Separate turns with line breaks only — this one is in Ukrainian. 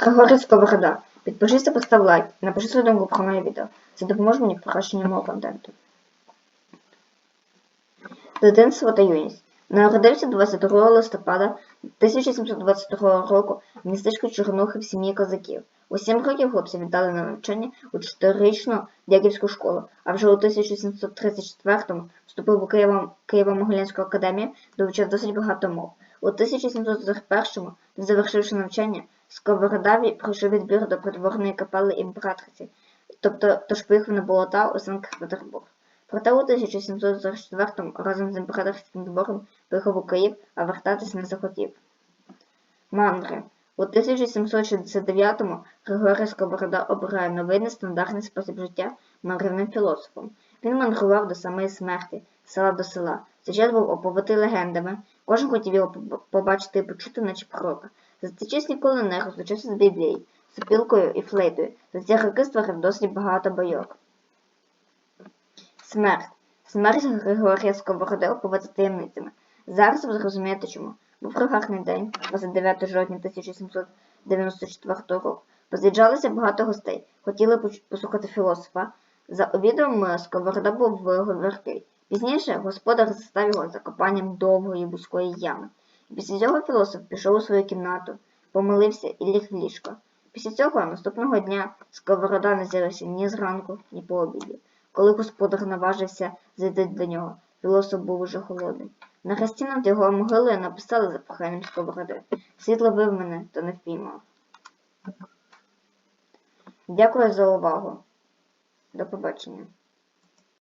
Григорій Сковорода. Підпишися, постав лайк, напиши свою думку про моє відео. Це допоможе мені в покращенні мого контенту. Дитинство та юність. Народився 22 листопада 1722 року в містечку Чорнухи в сім'ї козаків. У 7 років хлопця віддали на навчання у чотирирічну дяківську школу, а вже у 1734-му вступив у Києво- Києво-Могилянську академію, де вивчав досить багато мов. У 1741-му, завершивши навчання, Сковорода пройшов відбір до придворної капели імператриці, тобто на болота у Санкт-Петербург. Проте у 1744-му разом з імператорським двором поїхав у Київ, а вертатись не захотів. Мандри. У 1769-му Григорій Сковорода обирає новий нестандартний спосіб життя мандрівним філософом. Він мандрував до самої смерті, села до села. Час був оповитий легендами. Кожен хотів його побачити і почути, наче пророка. За цей час ніколи не розлучився з Біблією, сопілкою і флейтою. За ці роки створив досить багато байок. Смерть. Смерть Григорія Сковороди оповита таємницями. Зараз ви зрозумієте чому. Був гарний день, 29 жовтня 1794 року. Поз'їжджалося багато гостей, хотіли послухати філософа. За обідом е, Сковорода був говіркий. Пізніше господар застав його за копанням довгої вузької ями. Після цього філософ пішов у свою кімнату, помолився і ліг в ліжко. Після цього наступного дня Сковорода не з'явився ні зранку, ні по обіді. Коли господар наважився зайти до нього, філософ був уже холодний. На над його могилою написали за проханням сковороди. Світ ловив мене, та не впіймав. Дякую за увагу. До побачення.